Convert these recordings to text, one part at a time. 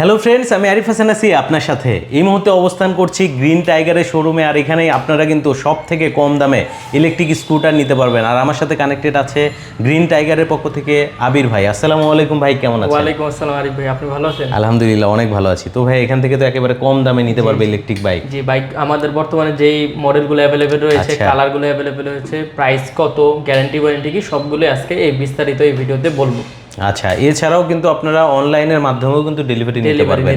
Hello friends আমি আরিফ হাসান আছি আপনার সাথে। এই মুহূর্তে অবস্থান করছি গ্রিন টাইগারের শোরুমে আর এখানে আপনারা কিন্তু সব থেকে কম দামে ইলেকট্রিক স্কুটার নিতে পারবেন। আর আমার সাথে কানেক্টেড আছে গ্রিন টাইগারের পক্ষ থেকে আবির ভাই। আসসালামু আলাইকুম ভাই কেমন আছেন? ওয়ালাইকুম আসসালাম আরিফ ভাই আপনি ভালো আছেন? আলহামদুলিল্লাহ অনেক ভালো আছি। তো ভাই এখান থেকে তো একেবারে কম দামে নিতে পারবে ইলেকট্রিক বাইক জি বাইক আমাদের বর্তমানে যেই মডেলগুলো অ্যাভেলেবেল রয়েছে আচ্ছা। কালারগুলো অ্যাভেলেবেল রয়েছে প্রাইস কত গ্যারান্টি ওয়ারেন্টি কি সবগুলো আজকে এই বিস্তারিত এই ভিডিওতে বলব। আচ্ছা এছাড়াও কিন্তু আপনারা অনলাইনের মাধ্যমেও কিন্তু ডেলিভারি নিতে পারবেন।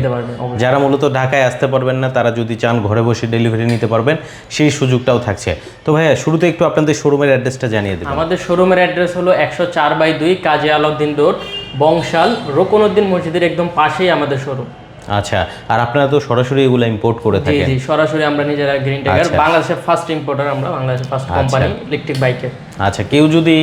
যারা মূলত ঢাকায় আসতে পারবেন না তারা যদি চান ঘরে বসে ডেলিভারি নিতে পারবেন সেই সুযোগটাও থাকছে। তো ভাইয়া শুরুতে একটু আপনাদের শোরুমের অ্যাড্রেসটা জানিয়ে দেবেন। আমাদের শোরুমের অ্যাড্রেস হলো একশো চার বাই দুই কাজী আলাউদ্দিন রোড বংশাল রোকনউদ্দিন মসজিদের একদম পাশেই আমাদের শোরুম আচ্ছা আর আপনারা তো সরাসরি এগুলো ইম্পোর্ট করে থাকেন। জি সরাসরি আমরা নিজেরা গ্রিন টাইগার বাংলাদেশের ফার্স্ট ইম্পোর্টার আমরা বাংলাদেশের ফার্স্ট কোম্পানি ইলেকট্রিক বাইকের আচ্ছা কেউ যদি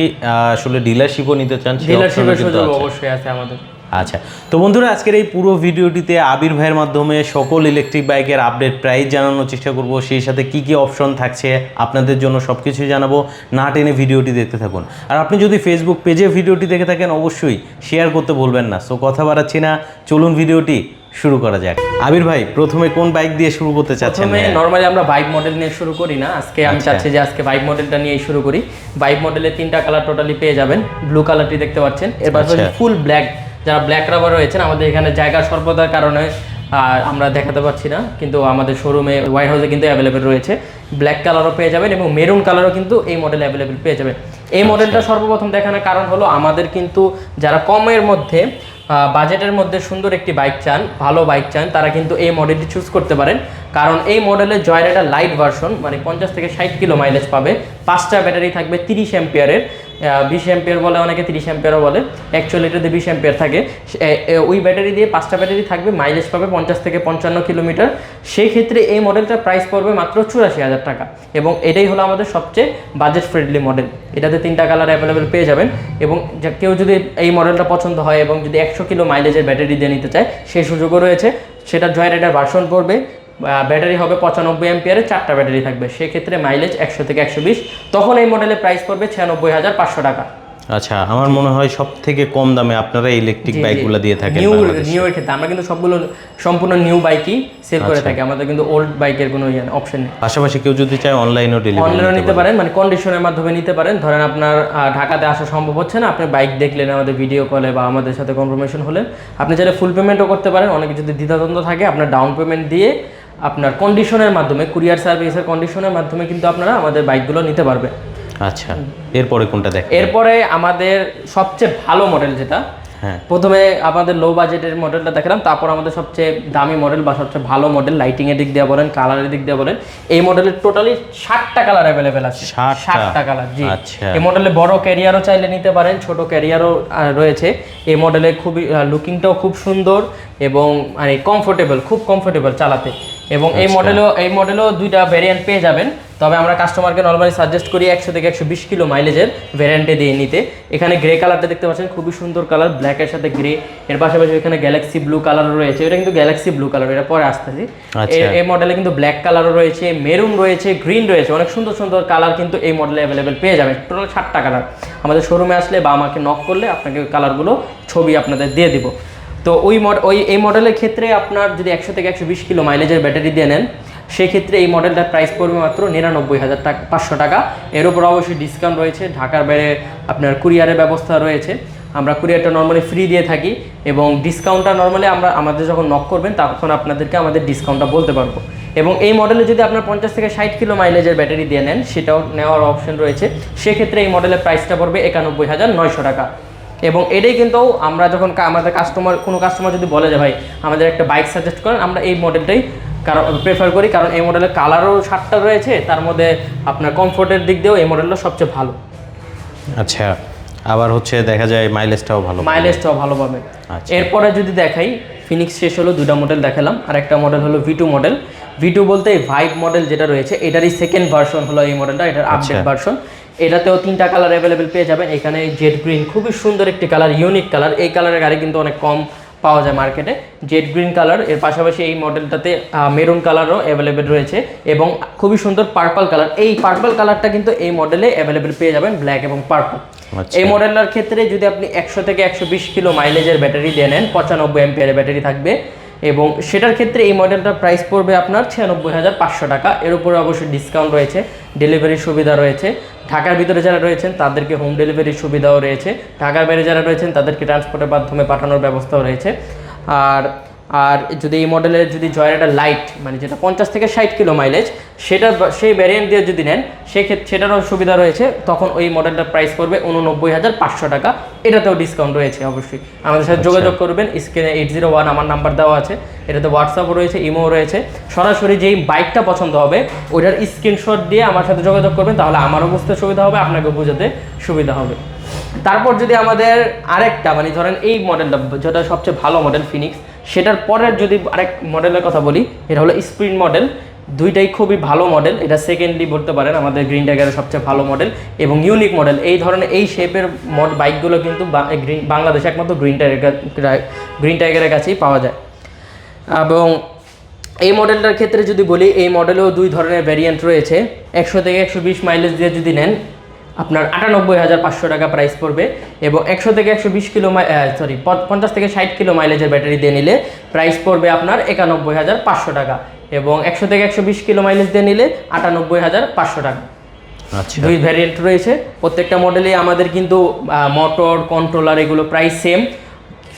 আসলে ডিলারশিপও নিতে চান ডিলারশিপের সুযোগ অবশ্যই আছে আমাদের। আচ্ছা তো বন্ধুরা আজকের এই পুরো ভিডিওটিতে আবির ভাইয়ের মাধ্যমে সকল ইলেকট্রিক বাইকের আপডেট প্রাইস জানানোর চেষ্টা করব সেই সাথে কি কি অপশন থাকছে আপনাদের জন্য সব কিছুই জানাব। না টেনে ভিডিওটি দেখতে থাকুন। আর আপনি যদি ফেসবুক পেজে ভিডিওটি দেখে থাকেন অবশ্যই শেয়ার করতে বলবেন না। সো কথা বাড়াচ্ছি না। চলুন ভিডিওটি শুরু করা যাক। আবির ভাই প্রথমে কোন বাইক দিয়ে শুরু করতে চাচ্ছেন? প্রথমে নরমালি আমরা বাইক মডেল নিয়ে শুরু করি না। আজকে আমি আচ্ছা। চাচ্ছি যে আজকে বাইক মডেলটা নিয়ে শুরু করি। বাইক মডেলের তিনটা কালার টোটালি পেয়ে যাবেন। ব্লু কালারটি দেখতে পাচ্ছেন। এর পাশাপাশি আচ্ছা। ফুল ব্ল্যাক যারা ব্ল্যাক রাবার রয়েছেন আমাদের এখানে জায়গা স্বল্পতার কারণে আর আমরা দেখাতে পাচ্ছি না। কিন্তু আমাদের শোরুমে হোয়াইট হাউসে কিন্তু অ্যাভেলেবেল রয়েছে। ব্ল্যাক কালারও পেয়ে যাবেন এবং মেরুন কালারও কিন্তু এই মডেল অ্যাভেলেবেল পেয়ে যাবেন। এই মডেলটা সর্বপ্রথম দেখানোর কারণ হলো আমাদের কিন্তু যারা কমের মধ্যে বাজেটের মধ্যে সুন্দর একটি বাইক চান ভালো বাইক চান তারা কিন্তু এই মডেলটি চুজ করতে পারেন। কারণ এই মডেলের জয়রাইডার লাইট ভার্সন মানে পঞ্চাশ থেকে ষাট কিলো মাইলেজ পাবে পাঁচটা ব্যাটারি থাকবে তিরিশ অ্যাম্পিয়ারের বিশ অ্যাম্পিয়ার বলে, অনেকে তিরিশ অ্যাম্পিয়ারও বলে। অ্যাকচুয়ালি এটাতে বিশ অ্যাম্পিয়ার থাকে। ওই ব্যাটারি দিয়ে পাঁচটা ব্যাটারি থাকবে মাইলেজ পাবে পঞ্চাশ থেকে পঞ্চান্ন কিলোমিটার। সেই ক্ষেত্রে এই মডেলটার প্রাইস পড়বে মাত্র চুরাশি হাজার টাকা। এবং এটাই হলো আমাদের সবচেয়ে বাজেট ফ্রেন্ডলি মডেল এটাতে তিনটা কালার অ্যাভেলেবেল পেয়ে যাবেন। এবং কেউ যদি এই মডেলটা পছন্দ হয় এবং যদি একশো কিলো মাইলেজের ব্যাটারি দিয়ে নিতে চায় সেই সুযোগও রয়েছে। সেটা জয় রাইডার ভার্সন পড়বে। ব্যাটারি হবে পঁচানব্বই অ্যাম্পিয়ারের চারটা ব্যাটারি থাকবে। সেক্ষেত্রে মাইলেজ একশো থেকে একশো বিশ। তখন এই মডেলের প্রাইস পড়বে ছিয়ানব্বই হাজার পাঁচশো টাকা। আচ্ছা আমার মনে হয় সব থেকে কম দামে আপনারা ইলেকট্রিক বাইকগুলো দিয়ে থাকেন নিউ নিউ এর ক্ষেত্রে। আমরা কিন্তু সবগুলো সম্পূর্ণ নিউ বাইকই সেল করে থাকি। আমাদের কিন্তু ওল্ড বাইকের কোনো অপশন নেই পাশাপাশি কেউ যদি চায় অনলাইনেও ডেলিভারি অনলাইনে নিতে পারেন মানে কন্ডিশনের মাধ্যমে নিতে পারেন। ধরেন আপনার ঢাকাতে আসা সম্ভব হচ্ছে না আপনি বাইক দেখলেন আমাদের ভিডিও কলে বা আমাদের সাথে কনফার্মেশন হলেন। আপনি চাইলে ফুল পেমেন্টও করতে পারেন। অনেকে যদি দ্বিধাদ্বন্দ্ব থাকে আপনার ডাউন পেমেন্ট দিয়ে আপনার কন্ডিশনের মাধ্যমে কুরিয়ার সার্ভিসের কন্ডিশনের মাধ্যমে কিন্তু আপনারা আমাদের বাইকগুলো নিতে পারবেন আচ্ছা এরপরে কোনটা দেখ এরপরে আমাদের সবচেয়ে ভালো মডেল যেটা হ্যাঁ। প্রথমে আমাদের লো বাজেটের মডেলটা দেখালাম তারপর আমাদের সবচেয়ে দামি মডেল বা সবচেয়ে ভালো মডেল লাইটিং এর দিক দিয়ে বলেন কালারের দিক দিয়ে বলেন এই মডেলের টোটালি ষাটটা কালার অ্যাভেলেবেল আছে। 60টা? ষাটটা কালার জি। আচ্ছা। এই মডেলে বড় ক্যারিয়ারও চাইলে নিতে পারেন ছোট ক্যারিয়ারও রয়েছে। এই মডেলে খুবই লুকিংটাও খুব সুন্দর এবং মানে কমফোর্টেবল খুব কমফোর্টেবল চালাতে। এবং এই আচ্ছা। মডেলও এই মডেলও দুইটা ভ্যারিয়েন্ট পেয়ে যাবেন। তবে আমরা কাস্টমারকে নর্মালি সাজেস্ট করি একশো থেকে একশো বিশ কিলো মাইলেজের ভ্যারিয়েন্টে দিয়ে নিতে। এখানে গ্রে কালারটা দেখতে পাচ্ছেন খুবই সুন্দর কালার ব্ল্যাকের সাথে গ্রে এর পাশাপাশি এখানে গ্যালাক্সি ব্লু কালারও রয়েছে। এটা কিন্তু গ্যালাক্সি ব্লু কালার এটা পরে আসতেছি। আচ্ছা। এই মডেলে কিন্তু ব্ল্যাক কালারও রয়েছে মেরুন রয়েছে গ্রিন রয়েছে। অনেক সুন্দর সুন্দর কালার কিন্তু এই মডেলে অ্যাভেলেবেল পেয়ে যাবেন। টোটাল ষাটটা কালার আমাদের শোরুমে আসলে বা আমাকে নক করলে আপনাকে কালারগুলো ছবি আপনাদের দিয়ে দিব। তো ওই ওই, এই মডেলের ক্ষেত্রে আপনার যদি একশো থেকে একশো বিশ কিলো মাইলেজের ব্যাটারি দিয়ে নেন, সেক্ষেত্রে এই মডেলটার প্রাইস পড়বে মাত্র নিরানব্বই হাজার টাকা, পাঁচশো টাকা। এর উপর অবশ্যই ডিসকাউন্ট রয়েছে। ঢাকার বাইরে আপনার কুরিয়ারের ব্যবস্থা রয়েছে। আমরা কুরিয়ারটা নর্মালি ফ্রি দিয়ে থাকি এবং ডিসকাউন্টটা নর্মালি আমরা, আমাদের যখন নক করবেন, তখন আপনাদেরকে আমাদের ডিসকাউন্টটা বলতে পারব। এবং এই মডেলে যদি আপনার পঞ্চাশ থেকে ষাট কিলো মাইলেজের ব্যাটারি দিয়ে নেন, সেটাও নেওয়ার অপশন রয়েছে। সেক্ষেত্রে এই মডেলের প্রাইসটা পড়বে একানব্বই হাজার নয়শো টাকা। এবং এটাই কিন্তু আমরা যখন আমাদের কাস্টমার কোনো কাস্টমার যদি বলে যে ভাই আমাদের একটা বাইক সাজেস্ট করেন আমরা এই মডেলটাই কারণ প্রেফার করি। কারণ এই মডেলের কালারও সাতটা রয়েছে তার মধ্যে আপনার কমফোর্টের দিক দিয়েও এই মডেলটা সবচেয়ে ভালো। আচ্ছা আবার হচ্ছে দেখা যায় মাইলেজটাও ভালো মাইলেজটাও ভালো পাবে আচ্ছা। এরপরে যদি দেখাই ফিনিক্স শেষ হলো দুটা মডেল দেখালাম। আর একটা মডেল হলো V two model V two বলতে ভাইব মডেল যেটা রয়েছে এটারই সেকেন্ড ভার্সন হলো এই মডেলটা এটার আপডেট আচ্ছা। ভার্সন এটাতেও তিনটা কালার অ্যাভেলেবেল পেয়ে যাবেন। এখানে জেড গ্রিন খুবই সুন্দর একটি কালার ইউনিক কালার এই কালারের গাড়ি কিন্তু অনেক কম পাওয়া যায় মার্কেটে জেড গ্রিন কালারের পাশাপাশি এই মডেলটাতে মেরুন কালারও অ্যাভেলেবেল রয়েছে এবং খুবই সুন্দর পার্পল কালার এই পার্পল কালারটা কিন্তু এই মডেলে অ্যাভেলেবেল পেয়ে যাবেন ব্ল্যাক এবং পার্পল আচ্ছা। এই মডেলটার ক্ষেত্রে যদি আপনি একশো থেকে একশো বিশ কিলো মাইলেজের ব্যাটারি দিয়ে নেন পঁচানব্বই এমপিয়ারের ব্যাটারি থাকবে। এবং সেটার ক্ষেত্রে এই মডেলটার প্রাইস পড়বে আপনার ছিয়ানব্বই হাজার পাঁচশো টাকা। এর উপরে অবশ্যই ডিসকাউন্ট রয়েছে ডেলিভারির সুবিধা রয়েছে। ঢাকার ভিতরে যারা রয়েছেন, তাদেরকে হোম ডেলিভারির সুবিধাও রয়েছে। ঢাকার বাইরে যারা রয়েছেন, তাদেরকে ট্রান্সপোর্টের মাধ্যমে পাঠানোর ব্যবস্থাও রয়েছে। আর আর যদি এই মডেলের যদি জয়রাটা লাইট মানে যেটা পঞ্চাশ থেকে ষাট কিলো মাইলেজ সেটা সেই ভ্যারিয়েন্ট দিয়ে যদি নেন সেক্ষেত্রে সেটারও সুবিধা রয়েছে তখন ওই মডেলটার প্রাইস পড়বে উননব্বই হাজার পাঁচশো টাকা। এটাতেও ডিসকাউন্ট রয়েছে অবশ্যই। আমাদের সাথে যোগাযোগ করবেন স্ক্রিনে এইট জিরো ওয়ান আমার নাম্বার দেওয়া আছে। এটাতে হোয়াটসঅ্যাপও রয়েছে ইমোও রয়েছে। সরাসরি যেই বাইকটা পছন্দ হবে ওইটার স্ক্রিনশট দিয়ে আমার সাথে যোগাযোগ করবেন তাহলে আমারও বুঝতে সুবিধা হবে আপনাকে বোঝাতে সুবিধা হবে। তারপর যদি আমাদের আরেকটা মানে ধরেন এই মডেলটা যেটা সবচেয়ে ভালো মডেল ফিনিক্স সেটার পরের যদি আরেক মডেলের কথা বলি, এটা হলো স্প্রিন্ট মডেল দুইটাই খুবই ভালো মডেল এটা সেকেন্ডলি বলতে পারেন, আমাদের গ্রিন টাইগারের সবচেয়ে ভালো মডেল এবং ইউনিক মডেল এই ধরনের, এই শেপের মড বাইকগুলো কিন্তু গ্রিন বাংলাদেশে একমাত্র গ্রিন টাইগার গ্রিন টাইগারের কাছেই পাওয়া যায়। এবং এই মডেলটার ক্ষেত্রে যদি বলি, এই মডেলেও দুই ধরনের ভ্যারিয়েন্ট রয়েছে। একশো থেকে একশো বিশ মাইলেজ দিয়ে যদি নেন আপনার আটানব্বই হাজার পাঁচশো টাকা প্রাইস পড়বে এবং একশো থেকে একশো বিশ কিলো সরি পঞ্চাশ থেকে ষাট কিলো মাইলেজের ব্যাটারি দিয়ে নিলে প্রাইস পড়বে আপনার একানব্বই হাজার পাঁচশো টাকা এবং একশো থেকে একশো বিশ কিলো মাইলেজ দিয়ে নিলে আটানব্বই হাজার পাঁচশো টাকা। আচ্ছা। দুই ভ্যারিয়েন্ট রয়েছে। প্রত্যেকটা মডেলে আমাদের কিন্তু মোটর কন্ট্রোলার এগুলো প্রাইস সেম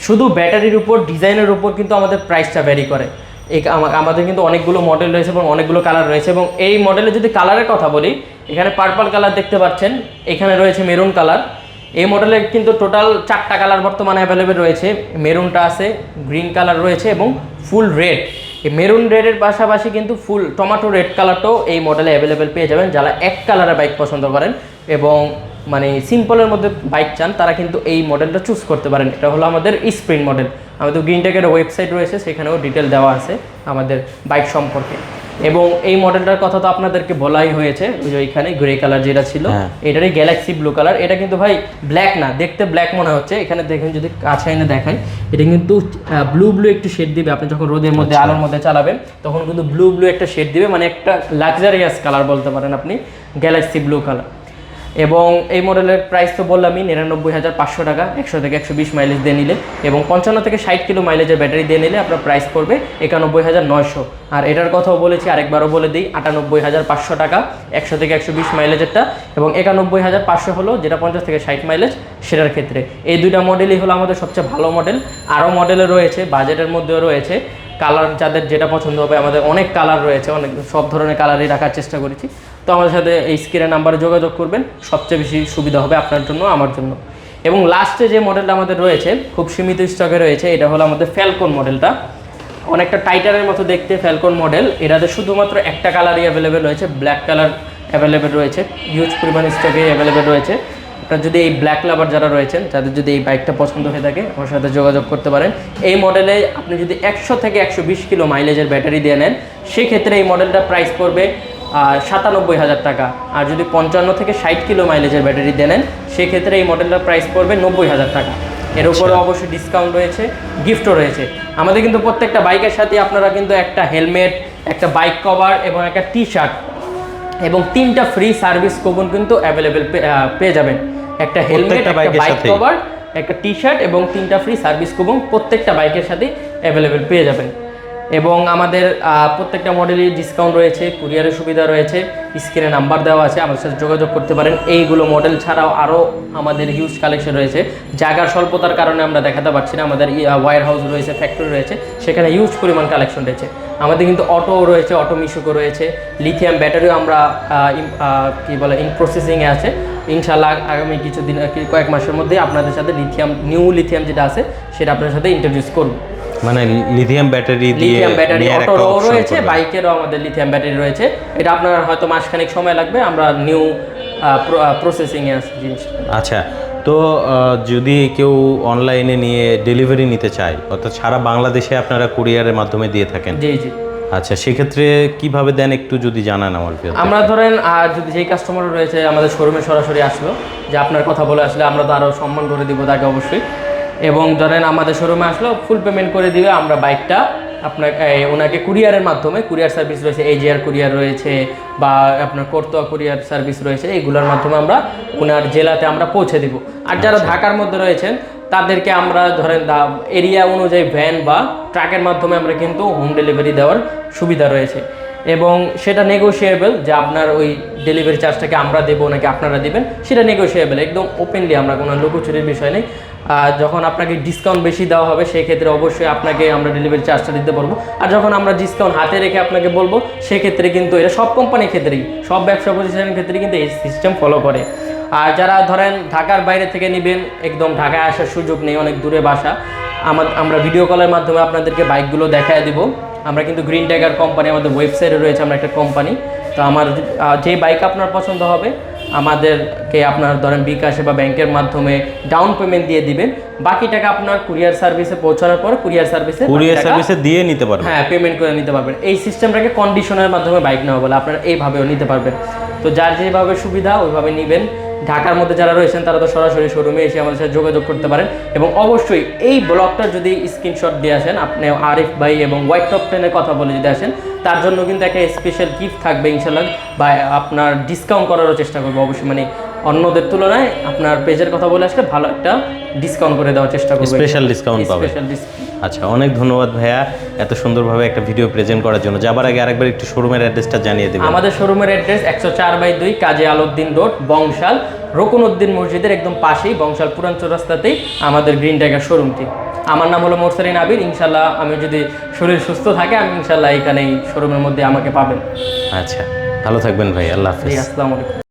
শুধু ব্যাটারির উপর ডিজাইনের উপর কিন্তু আমাদের প্রাইসটা ভ্যারি করে। এই আমা- আমাদের কিন্তু অনেকগুলো মডেল রয়েছে এবং অনেকগুলো কালার রয়েছে এবং এই মডেলে যদি কালারের কথা বলি, এখানে পার্পল কালার দেখতে পাচ্ছেন, এখানে রয়েছে মেরুন কালার এই মডেলে কিন্তু টোটাল চারটা কালার বর্তমানে অ্যাভেলেবেল রয়েছে। মেরুনটা আছে গ্রিন কালার রয়েছে এবং ফুল রেড এই মেরুন রেডের পাশাপাশি কিন্তু ফুল টমাটো রেড কালারটাও এই মডেলে অ্যাভেলেবেল পেয়ে যাবেন যারা এক কালারের বাইক পছন্দ করেন এবং মানে সিম্পলের মধ্যে বাইক চান তারা কিন্তু এই মডেলটা চুজ করতে পারেন। এটা হলো আমাদের স্প্রিন্ট মডেল আমাদের গ্রিনটেকের ওয়েবসাইট রয়েছে সেখানেও ডিটেল দেওয়া আছে আমাদের বাইক সম্পর্কে। এবং এই মডেলটার কথা তো আপনাদেরকে বলাই হয়েছে ওই যে এখানে গ্রে কালার যেটা ছিল হ্যাঁ। এটারই গ্যালাক্সি ব্লু কালার এটা কিন্তু ভাই ব্ল্যাক না দেখতে ব্ল্যাক মনে হচ্ছে। এখানে দেখেন যদি কাছে এনে দেখাই এটা কিন্তু ব্লু ব্লু একটু শেড দিবে। আপনি যখন রোদের মধ্যে আলোর মধ্যে চালাবেন তখন কিন্তু ব্লু ব্লু একটা শেড দিবে। মানে একটা লাক্সারিয়াস কালার বলতে পারেন আপনি গ্যালাক্সি ব্লু কালার এবং এই মডেলের প্রাইস তো বললামই, নিরানব্বই হাজার পাঁচশো টাকা, একশো থেকে একশো বিশ মাইলেজ দিয়ে নিলে এবং পঞ্চান্ন থেকে ষাট কিলো মাইলেজের ব্যাটারি দিয়ে নিলে আপনার প্রাইস পড়বে একানব্বই হাজার নয়শো। আর এটার কথাও বলেছি, আরেকবারও বলে দিই, আটানব্বই হাজার পাঁচশো টাকা, একশো থেকে একশো বিশ মাইলেজেরটা এবং একানব্বই হাজার পাঁচশো হলো যেটা পঞ্চাশ থেকে ষাট মাইলেজ সেটার ক্ষেত্রে। এই দুইটা মডেলই হলো আমাদের সবচেয়ে ভালো মডেল আরও মডেলও রয়েছে বাজেটের মধ্যেও রয়েছে। কালার যাদের যেটা পছন্দ হবে, আমাদের অনেক কালার রয়েছে, অনেক সব ধরনের কালারই রাখার চেষ্টা করেছি। তো আমাদের সাথে এই স্ক্রিনের নাম্বারে যোগাযোগ করবেন, সবচেয়ে বেশি সুবিধা হবে আপনার জন্য, আমার জন্য। এবং লাস্টে যে মডেলটা আমাদের রয়েছে, খুব সীমিত স্টকে রয়েছে, এটা হলো আমাদের ফ্যালকন মডেলটা অনেকটা টাইটারের মতো দেখতে ফ্যালকন মডেল এটাতে শুধুমাত্র একটা কালারই অ্যাভেলেবেল রয়েছে ব্ল্যাক কালার অ্যাভেলেবেল রয়েছে হিউজ পরিমাণ স্টকে অ্যাভেলেবেল রয়েছে। আপনার যদি এই ব্ল্যাক লাভার যারা রয়েছেন তাদের যদি এই বাইকটা পছন্দ হয়ে থাকে, আমার সাথে যোগাযোগ করতে পারেন। এই মডেলে আপনি যদি একশো থেকে একশো বিশ কিলো মাইলেজের ব্যাটারি দিয়ে নেন, সেক্ষেত্রে এই মডেলটা প্রাইস পড়বে সাতানব্বই হাজার টাকা। আর যদি পঞ্চান্ন থেকে ষাট কিলো মাইলেজের ব্যাটারি দিয়ে নেন সেক্ষেত্রে এই মডেলটার প্রাইস পড়বে নব্বই হাজার টাকা। এর উপরে অবশ্যই ডিসকাউন্ট রয়েছে গিফটও রয়েছে। আমাদের কিন্তু প্রত্যেকটা বাইকের সাথে আপনারা কিন্তু একটা হেলমেট একটা বাইক কভার এবং একটা টি শার্ট এবং তিনটা ফ্রি সার্ভিস কুপন কিন্তু অ্যাভেলেবেল পেয়ে যাবেন। একটা হেলমেট একটা বাইক কভার একটা টি শার্ট এবং তিনটা ফ্রি সার্ভিস কুপন প্রত্যেকটা বাইকের সাথে অ্যাভেলেবেল পেয়ে যাবেন। এবং আমাদের প্রত্যেকটা মডেলই ডিসকাউন্ট রয়েছে কুরিয়ারের সুবিধা রয়েছে স্ক্রিনে নাম্বার দেওয়া আছে, আমাদের সাথে যোগাযোগ করতে পারেন। এইগুলো মডেল ছাড়াও আরও আমাদের হিউজ কালেকশন রয়েছে। জায়গার স্বল্পতার কারণে আমরা দেখাতে পারছি না, আমাদের ওয়ার হাউস রয়েছে ফ্যাক্টরি রয়েছে, সেখানে হিউজ পরিমাণ কালেকশন রয়েছে। আমাদের কিন্তু অটো রয়েছে অটো মিশুকো রয়েছে লিথিয়াম ব্যাটারিও আমরা কি বলে ইন প্রসেসিংয়ে আছে। ইনশাল্লাহ আগামী কিছুদিন, কি- কয়েক মাসের মধ্যে আপনাদের সাথে লিথিয়াম নিউ লিথিয়াম যেটা আছে, সেটা আপনাদের সাথে ইন্ট্রোডিউস করব। মানে লিথিয়াম ব্যাটারি দিয়ে লিথিয়াম ব্যাটারি অটোরও রয়েছে বাইকেরও আমাদের লিথিয়াম ব্যাটারি রয়েছে। এটা আপনার হয়তো মাসখানেক সময় লাগবে আমরা নিউ প্রসেসিংয়ে আছে জিনিসটা। আচ্ছা তো যদি কেউ অনলাইনে নিয়ে ডেলিভারি নিতে চায় অর্থাৎ সারা বাংলাদেশে আপনারা কুরিয়ারের মাধ্যমে দিয়ে থাকেন। জি জি। আচ্ছা সেক্ষেত্রে কীভাবে দেন একটু যদি জানান আমার আমরা ধরেন যদি যেই কাস্টমার রয়েছে আমাদের শোরুমে সরাসরি আসলো যে আপনার কথা বলে আসলে আমরা তো আরও সম্মান করে দিব তাকে অবশ্যই। এবং ধরেন আমাদের শোরুমে আসলো ফুল পেমেন্ট করে দিবে আমরা বাইকটা আপনার ওনাকে কুরিয়ারের মাধ্যমে কুরিয়ার সার্ভিস রয়েছে এজিআর কুরিয়ার রয়েছে বা আপনার কর্তোয়া কুরিয়ার সার্ভিস রয়েছে এইগুলোর মাধ্যমে আমরা ওনার জেলাতে আমরা পৌঁছে দিব। আর যারা ঢাকার মধ্যে রয়েছেন তাদেরকে আমরা ধরেন এরিয়া অনুযায়ী ভ্যান বা ট্রাকের মাধ্যমে আমরা কিন্তু হোম ডেলিভারি দেওয়ার সুবিধা রয়েছে। এবং সেটা নেগোশিয়েবল যে আপনার ওই ডেলিভারি চার্জটাকে আমরা দেবো নাকি আপনারা দেবেন, সেটা নেগোশিয়েবল একদম ওপেনলি আমরা কোনো লুকোচুরির বিষয় নেই। আর যখন আপনাকে ডিসকাউন্ট বেশি দেওয়া হবে সেই ক্ষেত্রে অবশ্যই আপনাকে আমরা ডেলিভারি চার্জটা দিতে পারব আর যখন আমরা ডিসকাউন্ট হাতে রেখে আপনাকে বলব, সেক্ষেত্রে কিন্তু এটা সব কোম্পানির ক্ষেত্রেই, সব ব্যবসা প্রতিষ্ঠানের ক্ষেত্রে কিন্তু এই সিস্টেম ফলো করে। আর যারা ধরেন ঢাকার বাইরে থেকে নেবেন, একদম ঢাকায় আসার সুযোগ নেই, অনেক দূরে বাসা আমার আমরা ভিডিও কলের মাধ্যমে আপনাদেরকে বাইকগুলো দেখায় দিব। আমরা কিন্তু গ্রিন টাইগার কোম্পানি আমাদের ওয়েবসাইটে রয়েছে আমরা একটা কোম্পানি তো আমার যে বাইক আপনার পছন্দ হবে আমাদেরকে আপনার ধরেন বিকাশে বা ব্যাংকের মাধ্যমে ডাউন পেমেন্ট দিয়ে দিবেন। বাকি টাকা আপনার কুরিয়ার সার্ভিসে পৌঁছানোর পর কুরিয়ার সার্ভিসে কুরিয়ার সার্ভিসে দিয়ে নিতে পারবেন। হ্যাঁ পেমেন্ট করে নিতে পারবেন। এই সিস্টেমটাকে কন্ডিশনের মাধ্যমে বাইক নেওয়া বলে আপনারা এইভাবেও নিতে পারবেন। তো যার যেভাবে সুবিধা ওইভাবে নেবেন। ঢাকার মধ্যে যারা রয়েছেন তারা তো সরাসরি শোরুমে এসে আমাদের সাথে যোগাযোগ করতে পারেন। এবং অবশ্যই এই ব্লগটার যদি স্ক্রিনশট দিয়ে আসেন আপনি আরিফ ভাই এবং হোয়াইট টপ টেনের কথা বলে যদি আসেন তার জন্য কিন্তু একটা স্পেশাল গিফট থাকবে ইনশাল্লাহ বা আপনার ডিসকাউন্ট করারও চেষ্টা করব। অবশ্যই মানে অন্যদের তুলনায় আপনার পেজের কথা বলে আসলে ভালো একটা ডিসকাউন্ট করে দেওয়ার চেষ্টা করব। Discount পাবে। স্পেশাল ডিসকাউন্ট আচ্ছা অনেক ধন্যবাদ ভাইয়া। এত সুন্দরভাবে একটা ভিডিও প্রেজেন্ট করার জন্য। যাবার আগে আরেকবার একটু শোরুমের অ্যাড্রেসটা জানিয়ে দেবেন। আমাদের শোরুমের অ্যাড্রেস একশো চার বাই দুই কাজী আলউদ্দিন রোড বংশাল রকুনউদ্দিন মসজিদের একদম পাশেই বংশাল পুরান চৌরাস্তাতেই আমাদের গ্রিন টাইগার শোরুমটি আমার নাম হলো মোরসারিন আবির। ইনশাল্লাহ আমি যদি শরীর সুস্থ থাকে আমি ইনশাল্লাহ এখানেই শোরুমের মধ্যে আমাকে পাবেন। আচ্ছা ভালো থাকবেন ভাই আল্লাহ হাফিজ। আসসালামু আলাইকুম।